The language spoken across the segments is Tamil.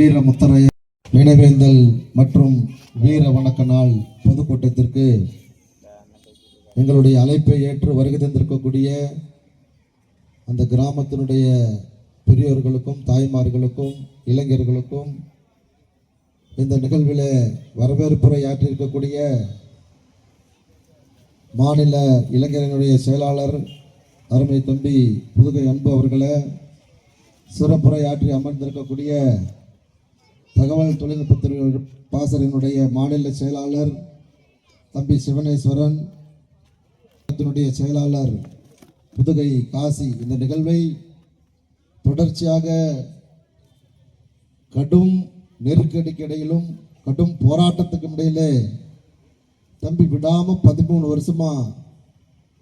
வீர முத்தரைய நினைவேந்தல் மற்றும் வீர வணக்க நாள் பொதுக்கூட்டத்திற்கு எங்களுடைய அழைப்பை ஏற்று வருகை தந்திருக்கக்கூடிய அந்த கிராமத்தினுடைய பெரியோர்களுக்கும் தாய்மார்களுக்கும் இளைஞர்களுக்கும் இந்த நிகழ்வில் வரவேற்புரை ஆற்றியிருக்கக்கூடிய மாநில இளைஞர்களுடைய செயலாளர் அருமை தம்பி புதுகை அன்பு அவர்களை சிறப்புரை ஆற்றி அமர்ந்திருக்கக்கூடிய தகவல் தொழில்நுட்பத்துறை பாசரினுடைய மாநில செயலாளர் தம்பி சிவனேஸ்வரன் அதனுடைய செயலாளர் புதுகை காசி. இந்த நிகழ்வை தொடர்ச்சியாக கடும் நெருக்கடிக்கு இடையிலும் கடும் போராட்டத்துக்கு இடையிலே தம்பி விடாமல் பதிமூணு வருஷமாக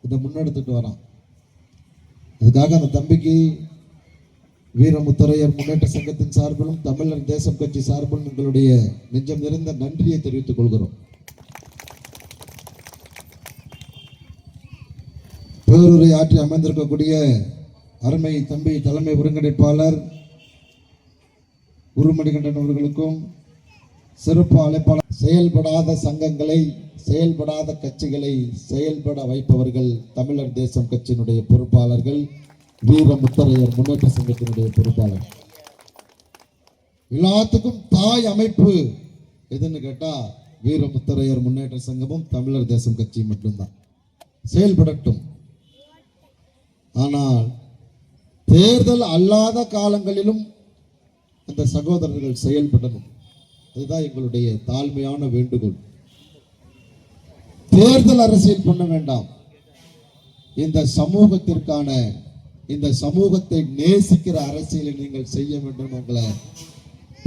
இதை முன்னெடுத்துட்டு வரான். அதுக்காக அந்த தம்பிக்கு வீரமுத்தரையர் முன்னேற்ற சங்கத்தின் சார்பிலும் தமிழர் தேசம் கட்சி சார்பிலும் எங்களுடைய நெஞ்சம் நிறைந்த நன்றியை தெரிவித்துக் கொள்கிறோம். பேருரை ஆற்றி அமைந்திருக்கக்கூடிய அருமை தம்பி தலைமை ஒருங்கிணைப்பாளர் உருமணிகண்டன் அவர்களுக்கும் சிறப்பு அழைப்பாளர் செயல்படாத சங்கங்களை செயல்படாத கட்சிகளை செயல்பட வைப்பவர்கள் தமிழர் தேசம் கட்சியினுடைய பொறுப்பாளர்கள். வீர முத்தரையர் முன்னேற்ற சங்கத்தினுடைய பொறுப்பாளர். எல்லாத்துக்கும் தாய் அமைப்பு எதுன்னு கேட்டா வீர முத்தரையர் முன்னேற்ற சங்கமும் தமிழர் தேசம் கட்சி மட்டும்தான். செயல்படட்டும். ஆனால் தேர்தல் அல்லாத காலங்களிலும் அந்த சகோதரர்கள் செயல்படணும். அதுதான் எங்களுடைய தாழ்மையான வேண்டுகோள். தேர்தல் அரசியல் பண்ண வேண்டாம். இந்த சமூகத்திற்கான இந்த சமூகத்தை நேசிக்கிற அரசியலை நீங்கள் செய்ய வேண்டும் உங்களை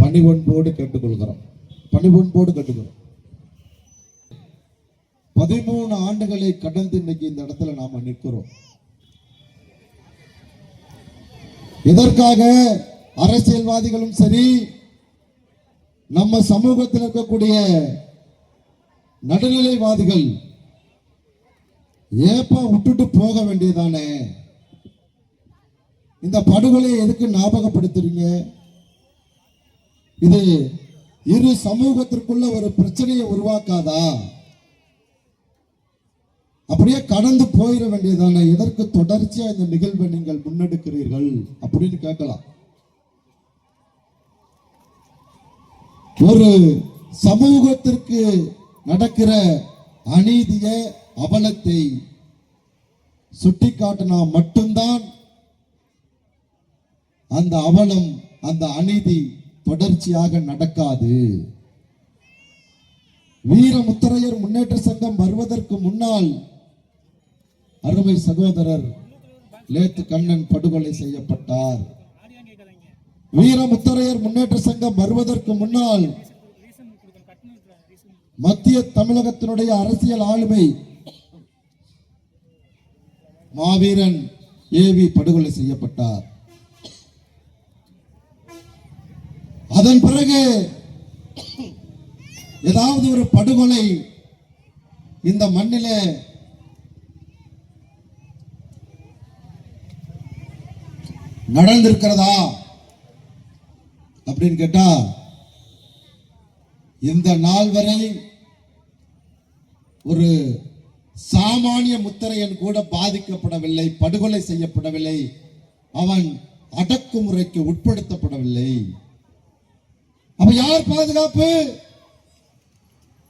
பணிவன்போடு கேட்டுக்கொள்கிறோம். பணிவன்போடு கேட்டுக்கிறோம் பதிமூணு ஆண்டுகளை கடந்து இன்னைக்கு இந்த இடத்துல நாம நிற்கிறோம். இதற்காக அரசியல்வாதிகளும் சரி நம்ம சமூகத்தில் இருக்கக்கூடிய நடுநிலைவாதிகள் ஏப்பா விட்டுட்டு போக வேண்டியதானே? இந்த படுகொலை எதுக்கு ஞாபகப்படுத்துறீங்க? இது இரு சமூகத்திற்குள்ள ஒரு பிரச்சனையை உருவாக்காதா? அப்படியே கடந்து போயிட வேண்டியதான? எதற்கு தொடர்ச்சியா இந்த நிகழ்வை நீங்கள் முன்னெடுக்கிறீர்கள்? அப்படின்னு கேட்கலாம். ஒரு சமூகத்திற்கு நடக்கிற அநீதிய அவலத்தை சுட்டிக்காட்டினா மட்டும்தான் அந்த அவலம் அந்த அநீதி தொடர்ச்சியாக நடக்காது. வீரமுத்தரையர் முன்னேற்ற சங்கம் வருவதற்கு முன்னால் அருமை சகோதரர் லேத்து கண்ணன் படுகொலை செய்யப்பட்டார். வீரமுத்தரையர் முன்னேற்ற சங்கம் வருவதற்கு முன்னால் மத்திய தமிழகத்தினுடைய அரசியல் ஆளுமை மாவீரன் ஏவி படுகொலை செய்யப்பட்டார். அதன் பிறகு ஏதாவது ஒரு படுகொலை இந்த மண்ணிலே நடந்திருக்கிறதா அப்படின்னு கேட்டா இந்த நாள் வரை ஒரு சாமானிய முத்திரையன் கூட பாதிக்கப்படவில்லை படுகொலை செய்யப்படவில்லை. அவன் அடக்குமுறைக்கு உட்படுத்தப்படவில்லை. அப்ப யார் பாதுகாப்பு?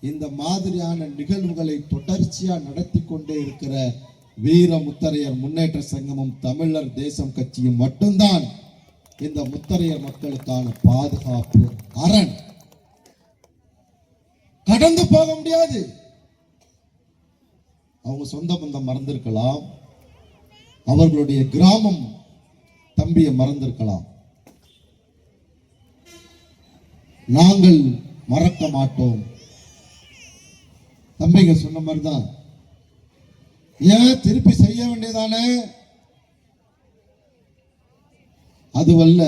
இந்த மாதிரியான நிகழ்வுகளை தொடர்ச்சியா நடத்தி கொண்டே இருக்கிற வீர முத்தரையர் முன்னேற்ற சங்கமும் தமிழர் தேசம் கட்சியும் மட்டும்தான் இந்த முத்தரையர் மக்களுக்கான பாதுகாப்பு அரண். கடந்து போக முடியாது. அவங்க சொந்த பந்தம் மறந்திருக்கலாம். அவர்களுடைய கிராமம் தம்பியை மறந்திருக்கலாம். நாங்கள் மறக்க மாட்டோம். தம்பிங்க சொன்ன மாதிரி தான் ஏன்? திருப்பி செய்ய வேண்டியதானே? அதுவல்ல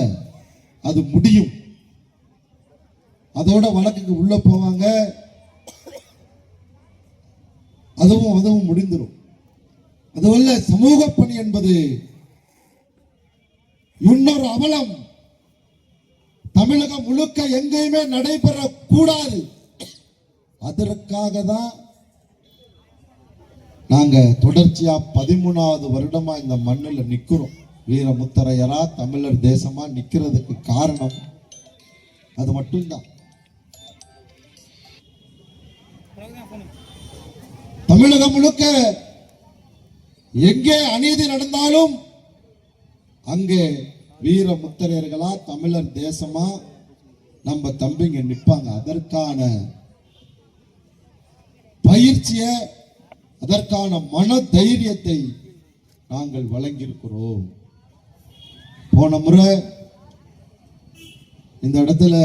அது முடியும். அதோட வழக்குக்கு உள்ள போவாங்க. அதுவும் அதுவும் முடிந்துடும் அதுவல்ல சமூக பணி என்பது இன்னொரு அவலம். தமிழகம் முழுக்க எங்கேயுமே நடைபெற கூடாது அதற்காக தான் நாங்க தொடர்ச்சியா பதிமூணாவது வருடமா இந்த மண்ணில் நிக்கிறோம். வீரமுத்தரையரா தமிழர் தேசமா நிக்கிறதுக்கு காரணம் அது மட்டும்தான். தமிழகம் முழுக்க எங்கே அநீதி நடந்தாலும் அங்கே வீர முத்தரையர்களா தமிழர் தேசமா? நம்ம தம்பிங்க நிற்பாங்க அதற்கான பயிற்சிய அதற்கான மன தைரியத்தை நாங்கள் வழங்கியிருக்கிறோம். போன முறை இந்த இடத்துல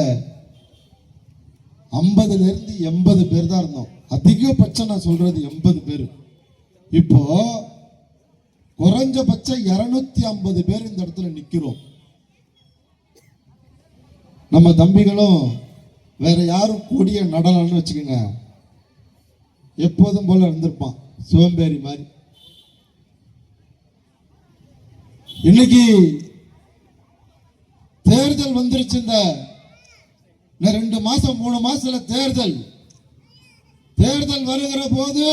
ஐம்பதுல இருந்து எண்பது பேர் தான் இருந்தோம். அதிகபட்சம் நான் சொல்றது எண்பது பேர். இப்போ குறைஞ்சபட்சம் இருநூத்தி ஐம்பது பேர் இந்த இடத்துல நிக்கிறோம். நம்ம தம்பிகளும் வேற யாரும் கூடிய நடனம்னு வச்சுக்கோங்க. எப்போதும் போல இருந்திருப்பான் சோம்பேறி மாதிரி. இன்னைக்கு தேர்தல் வந்துருச்சு இந்த ரெண்டு மாசம் மூணு மாசத்துல தேர்தல். தேர்தல் வருகிற போது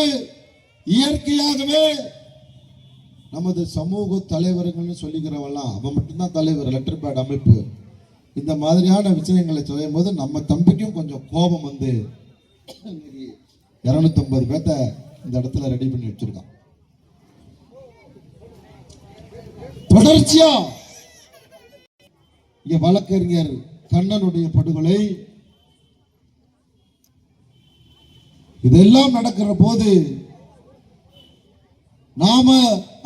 இயற்கையாகவே நமது சமூக தலைவர்கள்னு சொல்லிக்கிறவெல்லாம் அவன் மட்டும்தான் தலைவர் லெட்டர் பேட் அமைப்பு. இந்த மாதிரியான விஷயங்களை செய்யும் போது நம்ம தம்பிக்கும் கொஞ்சம் கோபம் வந்து இரநூத்தம்பது பேர்த்த இந்த இடத்துல ரெடி பண்ணி வச்சிருக்கான். தொடர்ச்சியா! இங்க வழக்கறிஞர் கண்ணனுடைய படுகொலை. இதெல்லாம் நடக்கிற போது நாம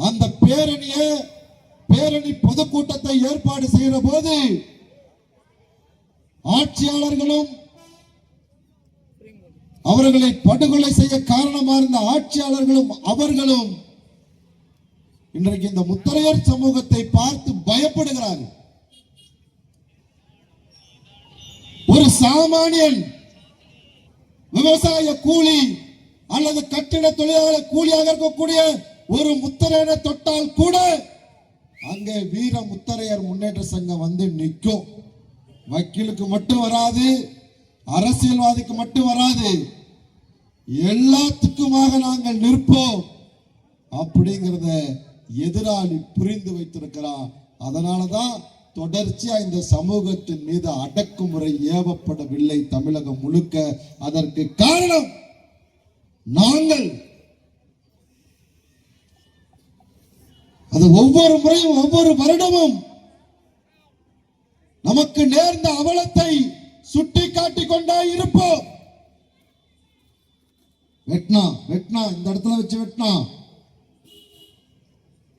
அந்த பேரணியை பேரணி பொதுக்கூட்டத்தை ஏற்பாடு செய்கிற போது ஆட்சியாளர்களும் அவர்களை படுகொலை செய்ய காரணமா இருந்த ஆட்சியாளர்களும் அவர்களும் இன்றைக்கு இந்த முத்தரையர் சமூகத்தை பார்த்து பயப்படுகிறார்கள். ஒரு சாமானியன் விவசாய கூலி அல்லது கட்டிட தொழிலாளர் கூலியாக இருக்கக்கூடிய ஒரு முத்தரையனை தொட்டால் கூட அங்கே வீர முத்தரையர் முன்னேற்ற சங்கம் வந்து நிற்கும். வக்கீலுக்கு மட்டும் வராது அரசியல்வாதிக்கு மட்டும் வராது. எல்லாத்துக்குமாக நாங்கள் நிற்போம். அப்படிங்கிறத எதிராளி புரிந்து வைத்திருக்கிறார் அதனாலதான் தொடர்ச்சியா இந்த சமூகத்தின் மீது அடக்குமுறை ஏவப்படவில்லை தமிழகம் முழுக்க. அதற்கு காரணம் நாங்கள் அது ஒவ்வொரு முறையும் ஒவ்வொரு வருடமும் நமக்கு நேர்ந்த அவலத்தை சுட்டி காட்டிக் கொண்டே இருப்போம். வெட்னா வெட்னா இந்த இடத்துல வச்சு வெட்னா.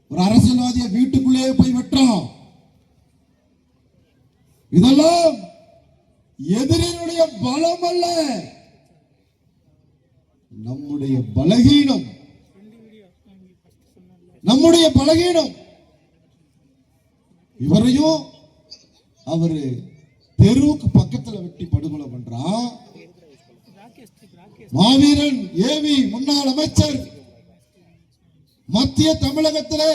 ஒரு அரசியல்வாதிய வீட்டுக்குள்ளேயே போய் வெட்டுறோம். இதெல்லாம் எதிரினுடைய பலம் அல்ல நம்முடைய பலகீனம். நம்முடைய பலகீனம். இவரையும் அவரு தெருவுக்கு பக்கத்துல வெட்டி படுகொலை பண்றான் மாவீரன் ஏவி முன்னாள் அமைச்சர். மத்திய தமிழகத்திலே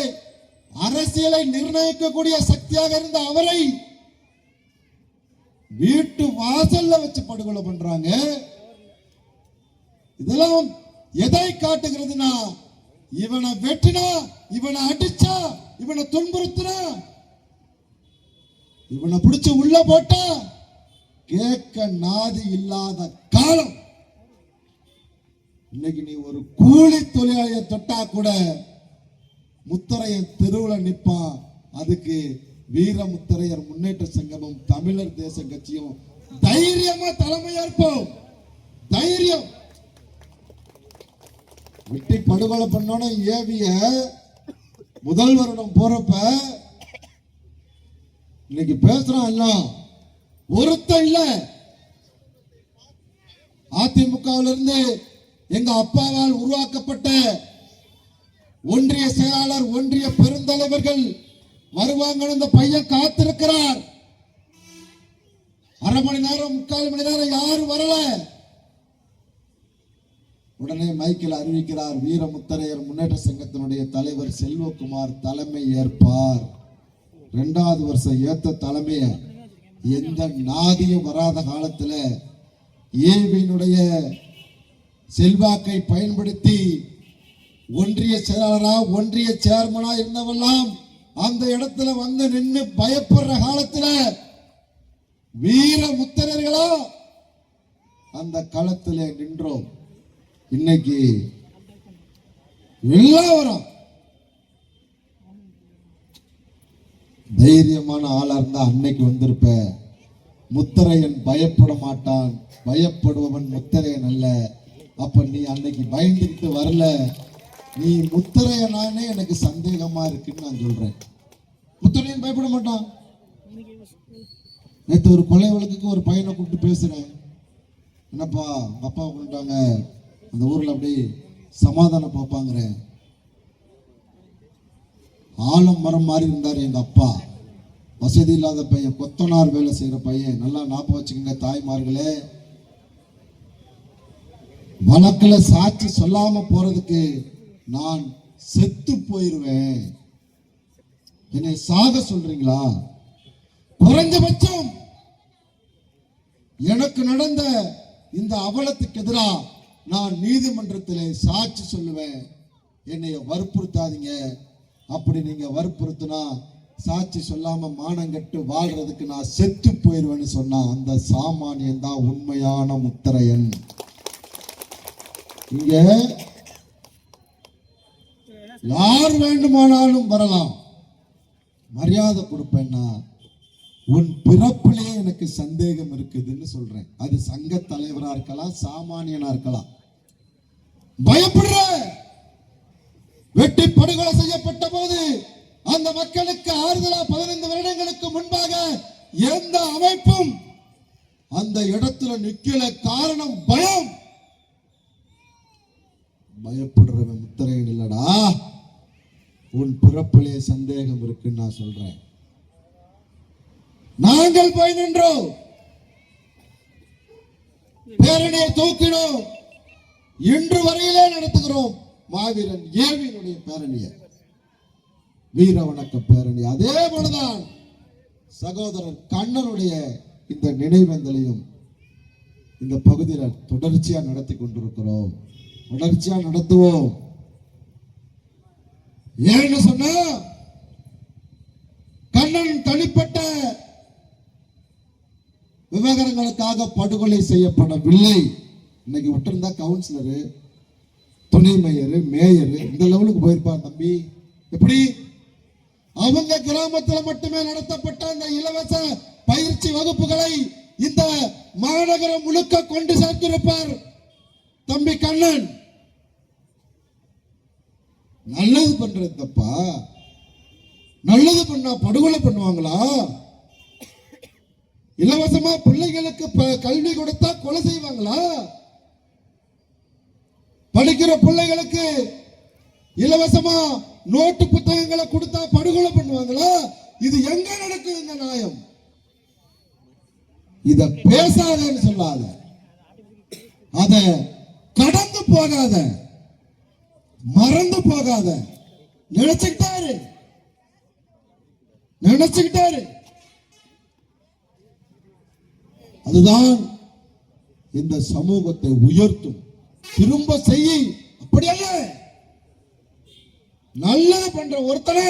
அரசியலை நிர்ணயிக்கக்கூடிய சக்தியாக இருந்த அவரை வீட்டு வாசல்ல வச்சு படுகொலை பண்றாங்க. இதெல்லாம் எதை காட்டுகிறதுனா இவனை வெட்டினா இவனை அடிச்சா இவனை துன்புறுத்தினா இவனை பிடிச்சு உள்ள போட்டா கேட்க நாதி இல்லாத காலம். இன்னைக்கு நீ ஒரு கூலி தொழிலாளிய தொட்டா கூட முத்தரையன் தெருவுல நிப்பான். அதுக்கு வீர முத்தரையர் முன்னேற்ற சங்கமும் தமிழர் தேச கட்சியும் தைரியமா தலைமையேற்போம் தைரியம். வெட்டி படுகொலை பண்ணோட ஏவிய முதல் வருடம் போறப்ப இன்னைக்கு பேசுறான் எல்லாம். ஒருத்தன் இல்ல. அதிமுகவில் இருந்து எங்க அப்பாவால் உருவாக்கப்பட்ட ஒன்றிய செயலாளர் ஒன்றிய பெருந்தலைவர்கள் வருவாங்க இந்த பையன் காத்திருக்கிறார். அரை மணி நேரம் முக்கால் மணி நேரம் யாரும் வரல. உடனே மைக்கில் அறிவிக்கிறார் வீரமுத்தரையர் முன்னேற்ற சங்கத்தினுடைய தலைவர் செல்வகுமார் தலைமை ஏற்பார். ரெண்டாவது வருஷம் ஏத்த தலைமைய எந்த நாதியும் வராத காலத்துல ஏவியினுடைய செல்வாக்கை பயன்படுத்தி ஒன்றிய செயலாளரா ஒன்றிய சேர்மனா இருந்தவெல்லாம் அந்த இடத்துல வந்து நின்னு பயப்படுற காலத்துல வீர முத்தரர்களா அந்த களத்திலே நின்றோம். இன்னைக்கு எல்லாரும் வரும் தைரியமான ஆளா இருந்தா அன்னைக்கு வந்திருப்ப. முத்தரையன் பயப்பட மாட்டான். பயப்படுபவன் முத்தரையன் அல்ல. அப்ப நீ அன்னைக்கு பயந்துட்டு வரல. நீ முத்தரையனானே எனக்கு சந்தேகமா இருக்குன்னு நான் சொல்றேன். முத்தரையன் பயப்பட மாட்டான். நேற்று ஒரு கொலை வழக்குக்கு ஒரு பையனை கூப்பிட்டு பேசுறேன். என்னப்பா அப்பா கொண்டுட்டாங்க. அந்த ஊரில் அப்படியே சமாதானம் பார்ப்பாங்கிறேன் ஆலம் மரம் மாதிரி இருந்தார் எங்கள் அப்பா. வசதி இல்லாத பையன் கொத்தனார் வேலை செய்கிற பையன். நல்லா ஞாபகம் வச்சுக்கோங்க தாய்மார்களே. வழக்கில் சாட்சி சொல்லாமல் போறதுக்கு நான் செத்து போயிடுவேன் என்னை சாக சொல்றீங்களா? குறைஞ்சபட்சம் எனக்கு நடந்த இந்த அவலத்துக்கு எதிராக நான் நீதிமன்றத்தில் சாட்சி சொல்லுவேன். என்னைய வற்புறுத்தாதீங்க. அப்படி நீங்க வற்புறுத்தினா சாட்சி சொல்லாம மானங்கட்டு வாழ்றதுக்கு நான் செத்து போயிருவேன்னு சொன்னா அந்த சாமானியன் தான் உண்மையான முத்தரையன். இங்க யார் வேண்டுமானாலும் வரலாம். மரியாதை கொடுப்பேன்னா உன் பிறப்பிலே எனக்கு சந்தேகம் இருக்குதுன்னு சொல்றேன். அது சங்க தலைவரா இருக்கலாம் சாமானியனா இருக்கலாம். பயப்படுற! வெட்டி படுகொலை செய்யப்பட்ட போது அந்த மக்களுக்கு ஆறுதலா பதினைந்து வருடங்களுக்கு முன்பாக எந்த அமைப்பும் அந்த இடத்துல நிக்கல காரணம் பயம். பயப்படுறவன் முத்திரையன் இல்லடா. உன் பிறப்பிலே சந்தேகம் இருக்குன்னு நான் சொல்றேன். நாங்கள் போய் நின்றோம். பேரணியை தூக்கினோம். இன்று வரையிலே நடத்துகிறோம். மாவீரன் ஏவியினுடைய பேரணியை. வீர வணக்க பேரணி. அதே போலதான் சகோதரர் கண்ணனுடைய இந்த நினைவேந்தலையும் இந்த பகுதியில் தொடர்ச்சியா நடத்தி கொண்டிருக்கிறோம். தொடர்ச்சியா நடத்துவோம். ஏன்னு சொன்னா கண்ணன் தனிப்பட்ட விவகாரங்களுக்காக படுகொலை செய்யப்படவில்லை. இன்னைக்கு விட்டுருந்தா கவுன்சிலரு துணை மேயர் மேயர் இந்த லெவலுக்கு போயிருப்பார் தம்பி. எப்படி? அவங்க கிராமத்துல மட்டுமே நடத்தப்பட்ட அந்த இலவச பயிற்சி வகுப்புகளை இந்த மாநகரம் முழுக்க கொண்டு சேர்த்திருப்பார் தம்பி கண்ணன். நல்லது பண்றது தப்பா? நல்லது பண்ணா படுகொலை பண்ணுவாங்களா? இலவசமா பிள்ளைகளுக்கு கல்வி கொடுத்தா கொலை செய்வாங்களா? படிக்கிற பிள்ளைகளுக்கு இலவசமா நோட்டு புத்தகங்களை கொடுத்தா படுகொலை பண்ணுவாங்களா? இது எங்க நடக்குது இந்த நியாயம்? இத பேசாதேன்னு சொல்லாத. அத கடந்து போகாத. மறந்து போகாத. நினைச்சுக்கிட்டாரு நினைச்சுக்கிட்டாரு அதுதான் இந்த சமூகத்தை உயர்த்தும். திரும்ப செய்ய. அப்படி அல்ல நல்லது பண்ற ஒருத்தனை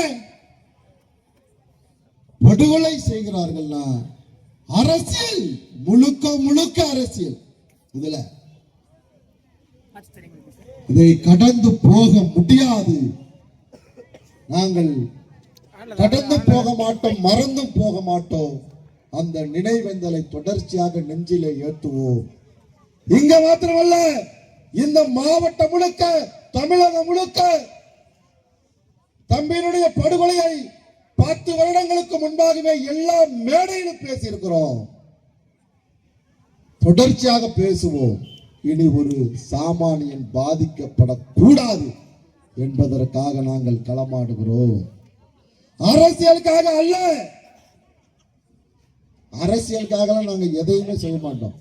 படுகொலை செய்கிறார்கள்னா அரசியல் முழுக்க முழுக்க அரசியல். இதுல இதை கடந்து போக முடியாது. நாங்கள் கடந்து போக மாட்டோம் மறந்தும் போக மாட்டோம். அந்த நினைவேந்தலை தொடர்ச்சியாக நெஞ்சிலே ஏற்றுவோம். இங்க மாத்திரமல்ல இந்த மாவட்டம் முழுக்க தமிழகம் முழுக்க தம்பியினுடைய படுகொலையை பத்து வருடங்களுக்கு முன்பாகவே எல்லா மேடையிலும் பேசியிருக்கிறோம். தொடர்ச்சியாக பேசுவோம். இனி ஒரு சாமானியன் பாதிக்கப்படக்கூடாது என்பதற்காக நாங்கள் களமாடுகிறோம். அரசியலுக்காக அல்ல அரசியலுக்காகலாம் நாங்கள் எதையுமே செய்ய மாட்டோம்.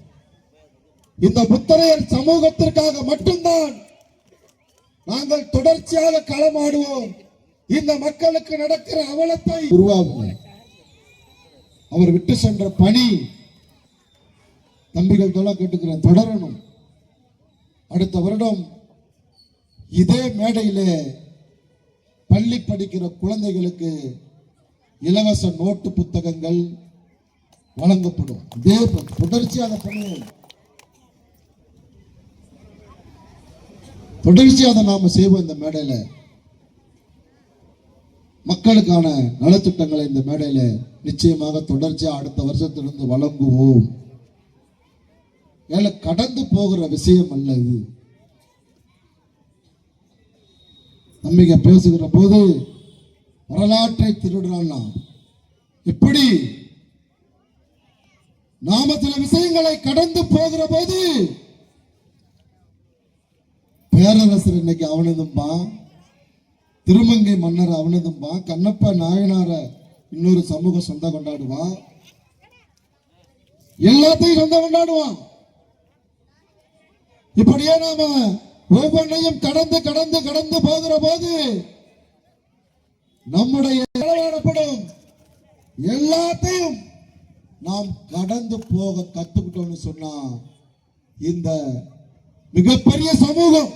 இந்த புத்தரையர் சமூகத்திற்காக மட்டும்தான் நாங்கள் தொடர்ச்சியாக களமாடுவோம் இந்த மக்களுக்கு நடக்கிற அவலத்தை உருவாகும் அவர் விட்டு சென்ற பணி தம்பிகள் தொலை கேட்டுக்கிறேன் தொடரணும். அடுத்த வருடம் இதே மேடையிலே பள்ளி படிக்கிற குழந்தைகளுக்கு இலவச நோட்டு புத்தகங்கள் வழங்கப்படும் இதே தொடர்ச்சியாக பண்ணுவோம். தொடர்ச்சியாக நாம செய்வோம் இந்த மேடையில. மக்களுக்கான நலத்திட்டங்களை இந்த மேடையில நிச்சயமாக தொடர்ச்சியா அடுத்த வருஷத்திலிருந்து வழங்குவோம். ஏன்னா கடந்து போகிற விஷயம் அல்ல இது. நம்பிக்கை பேசுகிற போது வரலாற்றை திருடுறான்னா எப்படி? நாம சில விஷயங்களை கடந்து போகிற போது பேரரசர் இன்னைக்கு அவனதும்பா. திருமங்கை மன்னர் அவனதும்பா. கண்ணப்ப நாயனார இன்னொரு சமூக சொந்த கொண்டாடுவான் எல்லாத்தையும் சொந்த கொண்டாடுவான் இப்படியே நாம ஒவ்வொன்றையும் கடந்து கடந்து கடந்து போகிற போது நம்முடைய எல்லாத்தையும் நாம் கடந்து போக கத்துக்கிட்டோம்னு சொன்னா இந்த மிகப்பெரிய சமூகம்.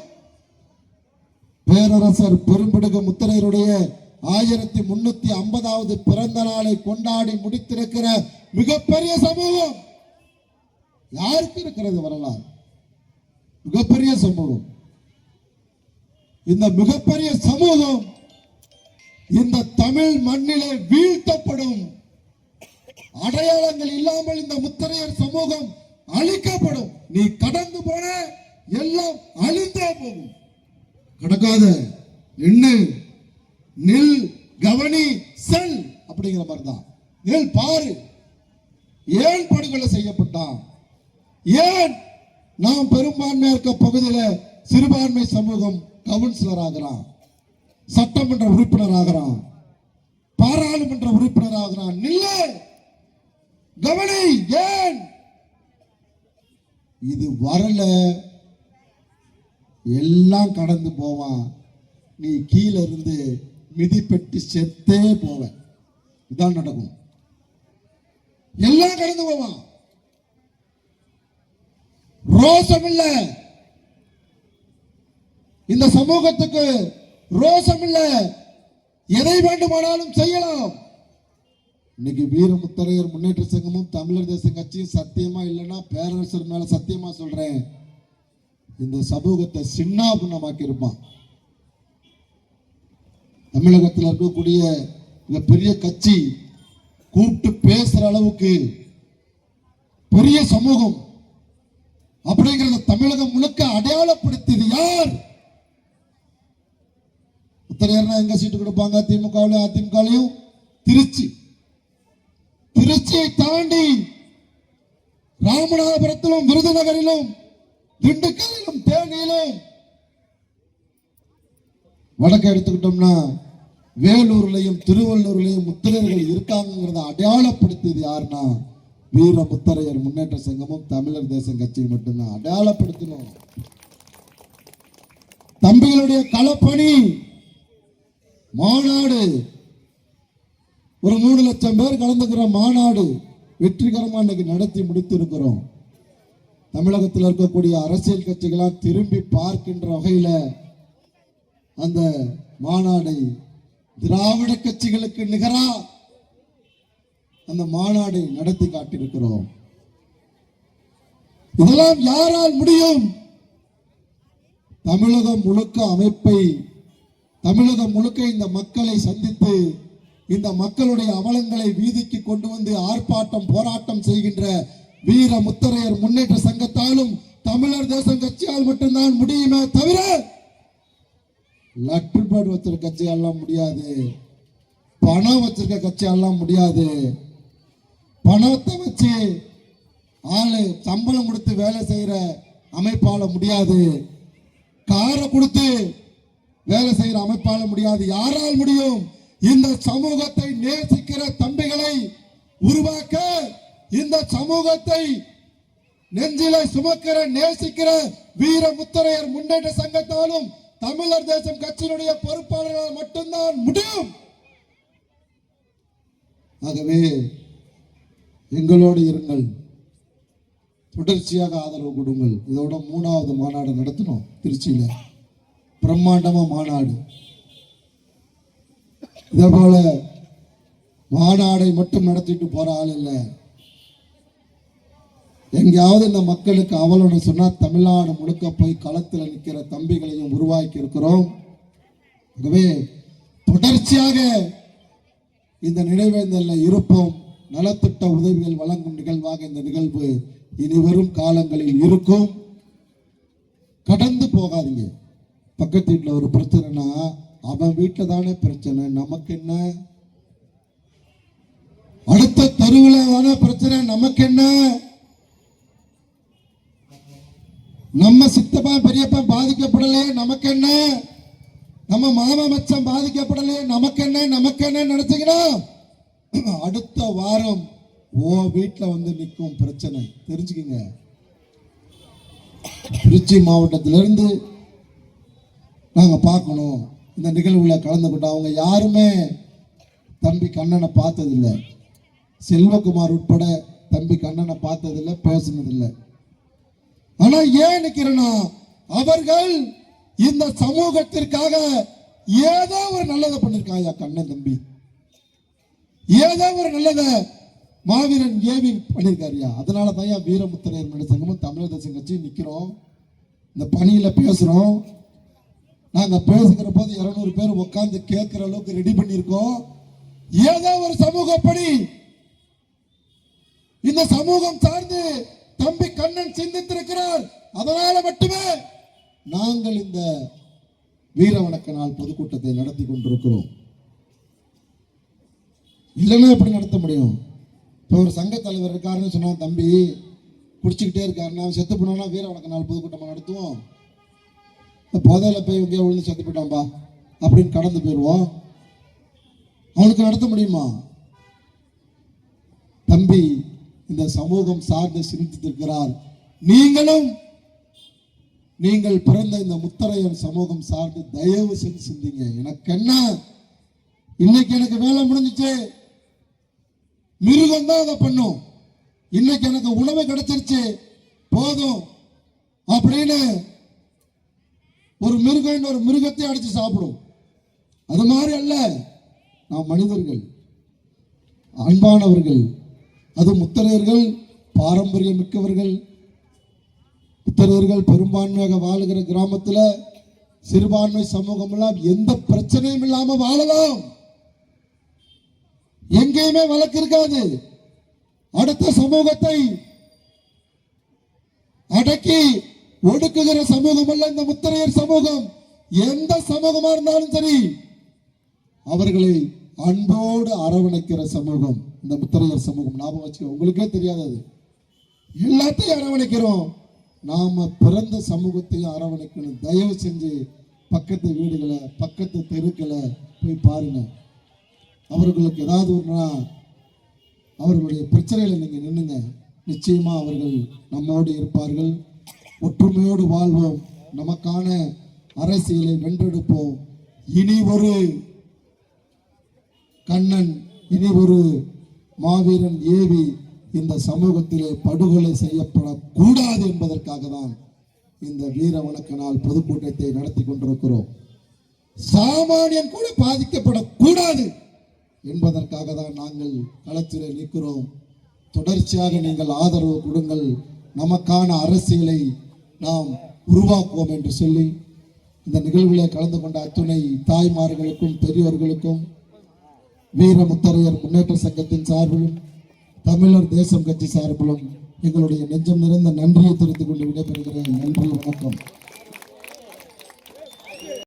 பேரரசர் பெரும்பிடுகு முத்தரையருடைய ஆயிரத்தி முன்னூத்தி ஐம்பதாவது பிறந்த நாளை கொண்டாடி முடித்திருக்கிற மிகப்பெரிய சமூகம். யாருக்கு இருக்கிறது வரலாறு? மிகப்பெரிய சமூகம். இந்த மிகப்பெரிய சமூகம் இந்த தமிழ் மண்ணிலே வீழ்த்தப்படும் அடையாளங்கள் இல்லாமல் இந்த முத்தரையர் சமூகம் அழிக்கப்படும். நீ கடந்து போன எல்லாம் அழிந்தே போகும். கடக்காத நின்று நில் கவனி செல் அப்படிங்கிற மாதிரி தான் நெல் பாரு. ஏன் படுகொலை செய்யப்பட்டான்? ஏன் நாம் பெரும்பான்மையா இருக்க பகுதியில் சிறுபான்மை சமூகம் கவுன்சிலர் ஆகிறான்? சட்டமன்ற உறுப்பினர் ஆகிறான்? பாராளுமன்ற உறுப்பினர் ஆகிறான்? நில்லை! கவனி ஏன்? இது வரல. எல்லாம் கடந்து போவான். நீ கீழே இருந்து மிதிப்பெட்டி செத்தே போவ இதான் நடக்கும். எல்லாம் கடந்து போவான். ரோசம் இல்ல இந்த சமூகத்துக்கு ரோசம் இல்ல எதை வேண்டுமானாலும் செய்யலாம். இன்னைக்கு வீரமுத்தரையர் முன்னேற்ற சங்கமும் தமிழர் தேசம் கட்சியும் சத்தியமா இல்லைன்னா பேரரசர் மேல சத்தியமா சொல்றேன். இந்த சமூகத்தை சின்னாபின்னமாக்கி இருப்பான் தமிழகத்தில் இருக்கக்கூடிய இந்த பெரிய கட்சி கூப்பிட்டு பேசுற அளவுக்கு பெரிய சமூகம் அப்படிங்கறத தமிழகம் முழுக்க அடையாளப்படுத்தியது யார்? உத்தரையர்னா எங்க சீட்டு கொடுப்பாங்க? திமுகவிலையும் அதிமுகவிலையும்? திருச்சி. திருச்சியை தாண்டி ராமநாதபுரத்திலும் விருதுநகரிலும் திண்டுக்கல்லிலும் தேனியிலும். வடக்க எடுத்துக்கிட்டோம்னா வேலூர்லயும் திருவள்ளூர்லையும் முத்திரையர்கள் இருக்காங்கிறத அடையாளப்படுத்தியது யாருன்னா வீர முத்தரையர் முன்னேற்ற சங்கமும் தமிழர் தேசம் கட்சியும் மட்டும்தான் அடையாளப்படுத்தினோம். தம்பிகளுடைய களப்பணி மாநாடு ஒரு மூணு லட்சம் பேர் கலந்துக்கிற மாநாடு வெற்றிகரமா இன்னைக்கு நடத்தி முடித்திருக்கிறோம். தமிழகத்தில் இருக்கக்கூடிய அரசியல் கட்சிகளாக திரும்பி பார்க்கின்ற வகையில அந்த மாநாடை திராவிட கட்சிகளுக்கு நிகரா அந்த மாநாடை நடத்தி காட்டியிருக்கிறோம். இதெல்லாம் யாரால் முடியும்? தமிழகம் முழுக்க அமைப்பை தமிழகம் முழுக்க இந்த மக்களை சந்தித்து இந்த மக்களுடைய அவலங்களை வீதிக்கு கொண்டு வந்து ஆர்ப்பாட்டம் போராட்டம் செய்கின்ற வீர முத்தரையர் முன்னேற்ற சங்கத்தாலும் தமிழர் தேசம் கட்சியால் மட்டும்தான் முடியுமே தவிர லெட்டர் பேட் வச்சிருக்க கட்சியாலாம் முடியாது. பணம் வச்சிருக்க கட்சியாலாம் முடியாது. பணத்தை வச்சு ஆளு சம்பளம் கொடுத்து வேலை செய்யற அமைப்பால முடியாது. காரை கொடுத்து வேலை செய்யற அமைப்பால முடியாது. யாரால் முடியும்? இந்த சமூகத்தை நேசிக்கிற தம்பிகளை உருவாக்க இந்த சமூகத்தை நெஞ்சில சுமக்கிற நேசிக்கிற வீர முத்தரையர் முன்னேற்ற சங்கத்தாலும் தமிழர் தேசம் கட்சியினுடைய பொறுப்பாளர்களால் மட்டும்தான் முடியும். ஆகவே எங்களோடு இருங்கள். தொடர்ச்சியாக ஆதரவு கொடுங்கள். இதோட மூணாவது மாநாடு நடத்தினோம் திருச்சியில. பிரம்மாண்டமா மாநாடு. இதே போல மாநாடை மட்டும் நடத்திட்டு போற ஆள் இல்லை. எங்கேயாவது இந்த மக்களுக்கு அவலன்னு சொன்னா தமிழ்நாடு முழுக்க போய் களத்தில் நிற்கிற தம்பிகளையும் உருவாக்கி இருக்கிறோம். ஆகவே தொடர்ச்சியாக இந்த நினைவேந்தலில் இருப்போம். நலத்திட்ட உதவிகள் வழங்கும் நிகழ்வாக இந்த நிகழ்வு இனி வரும் காலங்களில் இருக்கும். கடந்து போகாதீங்க. பக்கத்து வீட்டில் ஒரு பிரச்சனைனா அவன் வீட்டில் தானே பிரச்சனை. நமக்கு என்ன? அடுத்த தெருவில் தானே பிரச்சனை நமக்கு என்ன? நம்ம சித்தப்பா பெரியப்பா பாதிக்கப்படலையே நமக்கு என்ன? நம்ம மாமா மச்சம் பாதிக்கப்படலையே நமக்கு என்ன? நமக்கு என்ன நினைச்சுக்கணும் அடுத்த வாரம் ஓ வீட்டில் வந்து நிற்கும் பிரச்சனை. தெரிஞ்சுக்கங்க. திருச்சி மாவட்டத்திலிருந்து நாங்கள் பார்க்கணும். இந்த நிகழ்வுல கலந்துக்கிட்டோம் அவங்க யாருமே தம்பி கண்ணனை பார்த்ததில்லை. செல்வகுமார் உட்பட தம்பி கண்ணனை பார்த்ததில்லை பேசினதில்லை. ஆனா ஏன் நிக்கிறேன்னா அவர்கள் இந்த சமூகத்திற்காக ஏதோ ஒரு நல்லதை பண்ணிருக்காயா கண்ணன் தம்பி? ஏதோ ஒரு நல்லத மாவீரன் ஏவி பண்ணியிருக்காருயா அதனால தான் ஏன் வீரமுத்திரையர் சங்கமும் தமிழர் தேசம் கட்சி நிற்கிறோம் இந்த பணியில பேசுறோம். நாங்கள் பேசுகிற போது இருநூறு பேர் உட்காந்து கேட்கிற அளவுக்கு ரெடி பண்ணியிருக்கோம். ஏதோ ஒரு சமூகப்படி. இந்த சமூகம் சார்ந்து தம்பி கண்ணன் சிந்தித்திருக்கிறார். அதனால மட்டுமே நாங்கள் இந்த வீர வணக்க நாள் பொதுக்கூட்டத்தை நடத்தி கொண்டிருக்கிறோம். இல்லைன்னா எப்படி நடத்த முடியும்? இப்போ ஒரு சங்க தலைவர் இருக்காருன்னு சொன்னா தம்பி குடிச்சுக்கிட்டே இருக்காருன்னா செத்து போனோம்னா வீர வணக்க நாள் பொதுக்கூட்டமாக நடத்துவோம். பாதையில் போய் எங்கேயோ விழுந்து செத்து போயிட்டான்பா. அப்படின்னு கடந்து போயிடுவோம் அவனுக்கு நடத்த முடியுமா? தம்பி இந்த சமூகம் சார்ந்து சிந்தித்திருக்கிறார். நீங்களும் நீங்கள் பிறந்த இந்த முத்தரையர் சமூகம் சார்ந்து தயவு செஞ்சு சிந்திங்க. எனக்கு என்ன? இன்னைக்கு எனக்கு வேலை முடிஞ்சிச்சு. மிருகம் தான் அதை பண்ணும். இன்னைக்கு எனக்கு உணவு கிடைச்சிருச்சு. போதும். அப்படின்னு ஒரு மிருகம் இன்னொரு மிருகத்தை அடித்து சாப்பிடும். அது மாதிரி அல்ல. நாம் மனிதர்கள் அன்பானவர்கள் அது முத்தரையர்கள் பாரம்பரியம் மிக்கவர்கள் முத்தரையர்கள் பெரும்பான்மையாக வாழுகிற கிராமத்தில் சிறுபான்மை சமூகம் எல்லாம் எந்த பிரச்சனையும் இல்லாம வாழலாம். எங்கேயுமே வழக்கு இருக்காது. அடுத்த சமூகத்தை அடக்கி ஒடுக்குகிற சமூகம் அல்ல இந்த முத்திரையர் சமூகம். எந்த சமூகமா இருந்தாலும் சரி அவர்களை அன்போடு அரவணைக்கிற சமூகம் இந்த முத்திரையர் சமூகம். ஞாபகம் வச்சுக்க உங்களுக்கே தெரியாதது எல்லாத்தையும் அரவணைக்கிறோம். நாம பிறந்த சமூகத்தையும் அரவணைக்கணும். தயவு செஞ்சு பக்கத்து வீடுகளை பக்கத்து தெருக்களை போய் பாருங்க. அவர்களுக்கு ஏதாவது ஒன்றுனா அவர்களுடைய பிரச்சனைகளை நீங்க நின்னுங்க. நிச்சயமா அவர்கள் நம்மோடு இருப்பார்கள். ஒற்றுமையோடு வாழ்வோம். நமக்கான அரசியலை வென்றெடுப்போம். இனி ஒரு கண்ணன் இனி ஒரு மாவீரன் ஏவி இந்த சமூகத்திலே படுகொலை செய்யப்படக்கூடாது என்பதற்காக தான் இந்த வீர வணக்க நாள் பொதுக்கூட்டத்தை நடத்தி கொண்டிருக்கிறோம். சாமானியன் கூட பாதிக்கப்படக்கூடாது என்பதற்காக தான் நாங்கள் களத்திலே நிற்கிறோம். தொடர்ச்சியாக நீங்கள் ஆதரவு கொடுங்கள். நமக்கான அரசியலை நாம் உருவாக்குவோம் என்று சொல்லி இந்த நிகழ்விலே கலந்து கொண்ட அத்துணை தாய்மார்களுக்கும் பெரியோர்களுக்கும் வீரமுத்தரையர் முன்னேற்ற சங்கத்தின் சார்பிலும் தமிழர் தேசம் கட்சி சார்பிலும் எங்களுடைய நெஞ்சம் நிறைந்த நன்றியை தெரிந்து கொண்டு விடைபெறுகிறேன். நன்றி வணக்கம்.